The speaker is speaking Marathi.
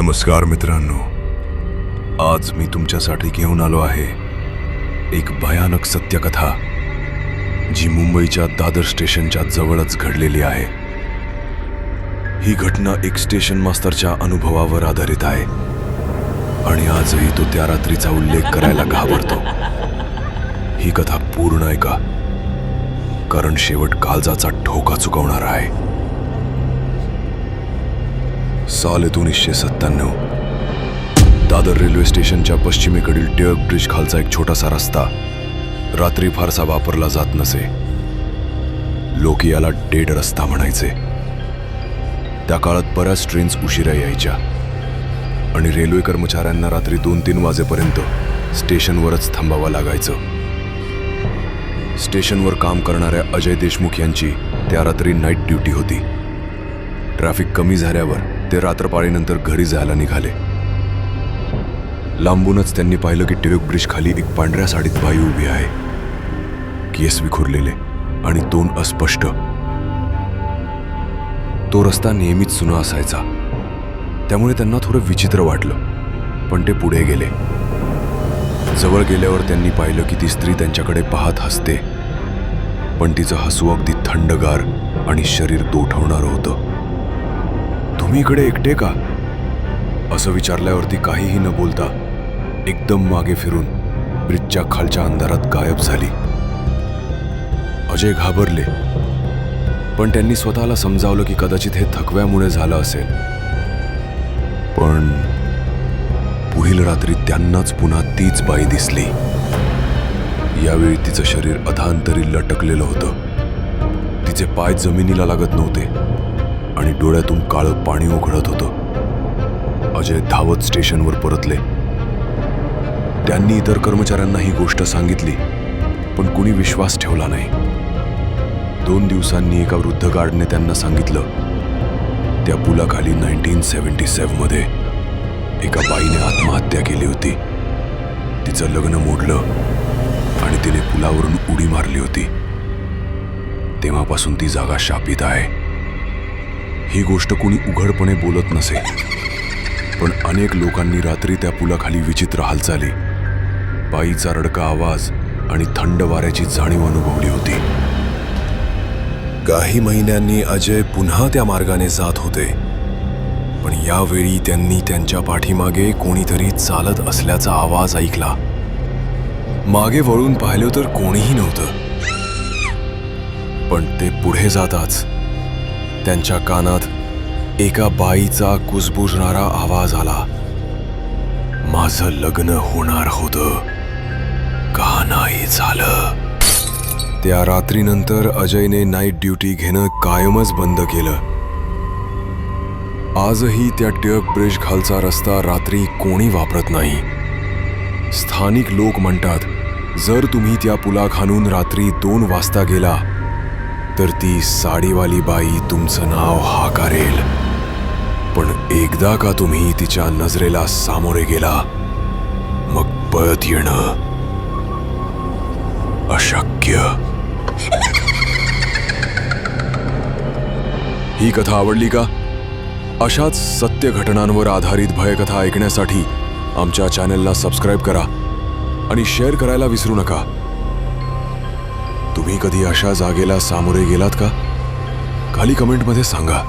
नमस्कार मित्रांनो. आज मी तुमच्यासाठी घेऊन आलो आहे एक भयानक सत्यकथा जी मुंबईच्या दादर स्टेशनच्या जवळच घडलेली आहे. ही घटना एक स्टेशन मास्तरच्या अनुभवावर आधारित आहे आणि आजही तो त्या रात्रीचा उल्लेख करायला घाबरतो. ही कथा पूर्ण ऐका कारण शेवट काळजाचा ठोका चुकवणार आहे. साल एकोणीसशे सत्त्याण्णव. दादर रेल्वे स्टेशनच्या पश्चिमेकडील टिळक ब्रिज खालचा एक छोटासा रस्ता रात्री फारसा वापरला जात नसे. लोक याला डेड रस्ता म्हणायचे. त्या काळात बऱ्याच ट्रेन्स उशिरा यायच्या. आणि रेल्वे कर्मचाऱ्यांना रात्री दोन तीन वाजेपर्यंत स्टेशनवरच थांबावं लागायचं. स्टेशनवर काम करणाऱ्या अजय देशमुख यांची त्या रात्री नाईट ड्युटी होती. ट्रॅफिक कमी झाल्यावर ते रात्रपाळीनंतर घरी जायला निघाले. लांबूनच त्यांनी पाहिलं की टिळक ब्रिज खाली एक पांढऱ्या साडीत बाई उभी आहे. केस विखुरलेले आणि तोंड अस्पष्ट. तो रस्ता नेहमीच सुना असायचा. त्यामुळे त्यांना थोडं विचित्र वाटलं पण ते पुढे गेले. जवळ गेल्यावर त्यांनी पाहिलं की ती स्त्री त्यांच्याकडे पाहत हसते. पण तिचं हसू अगदी थंडगार आणि शरीर दोठवणारं होतं. तुम्ही इकडे एकटे का? असं विचारल्यावरती काहीही न बोलता एकदम मागे फिरून ब्रिजच्या खालच्या अंधारात गायब झाली. अजय घाबरले. पण त्यांनी स्वतःला समजावलं की कदाचित हे थकव्यामुळे झालं असेल. पण पुढील रात्री त्यांनाच पुन्हा तीच बाई दिसली. यावेळी तिचं शरीर अधांतरी लटकलेलं होतं. तिचे पाय जमिनीला लागत नव्हते. आणि डोळ्यातून काळं पाणी उघडत होतं. अजय धावत स्टेशनवर परतले. त्यांनी इतर कर्मचाऱ्यांना ही गोष्ट सांगितली पण कुणी विश्वास ठेवला नाही. दोन दिवसांनी एका वृद्ध गार्डने त्यांना सांगितलं त्या पुलाखाली नाईन्टीन सेव्हन्टी सेव्हनमध्ये एका बाईने आत्महत्या केली होती. तिचं लग्न मोडलं आणि तिने पुलावरून उडी मारली होती. तेव्हापासून ती जागा शापित आहे. ही गोष्ट कुणी उघडपणे बोलत नसे. पण अनेक लोकांनी रात्री त्या पुलाखाली विचित्र हालचाली. पायीचा रडका आवाज आणि थंड वाऱ्याची जाणीव अनुभवली होती. काही महिन्यांनी अजय पुन्हा त्या मार्गाने जात होते. पण यावेळी त्यांनी त्यांच्या पाठीमागे कोणीतरी चालत असल्याचा आवाज ऐकला. मागे वळून पाहिलं तर कोणीही नव्हतं. पण ते पुढे जाताच त्यांच्या कानात एका बाईचा कुजबुजणारा आवाज आला. माझं लग्न होणार होतं. का नाही झालं? त्या रात्रीनंतर अजयने नाईट ड्युटी घेणं कायमच बंद केलं. आजही त्या टिळक ब्रिज खालचा रस्ता रात्री कोणी वापरत नाही. स्थानिक लोक म्हणतात जर तुम्ही त्या पुलाखालून रात्री दोन वाजता गेला तर ती साडीवाली बाई तुमचं नाव हाकारेल. पण एकदा का तुम्ही तिच्या नजरेला सामोरे गेला मग पळत येणं अशक्य. ही कथा आवडली का? अशाच सत्य घटनांवर आधारित भयकथा ऐकण्यासाठी आमच्या चॅनलला सबस्क्राईब करा आणि शेअर करायला विसरू नका. तुम्ही कधी अशा जागेला सामोरे गेलात का? खाली कमेंटमध्ये सांगा.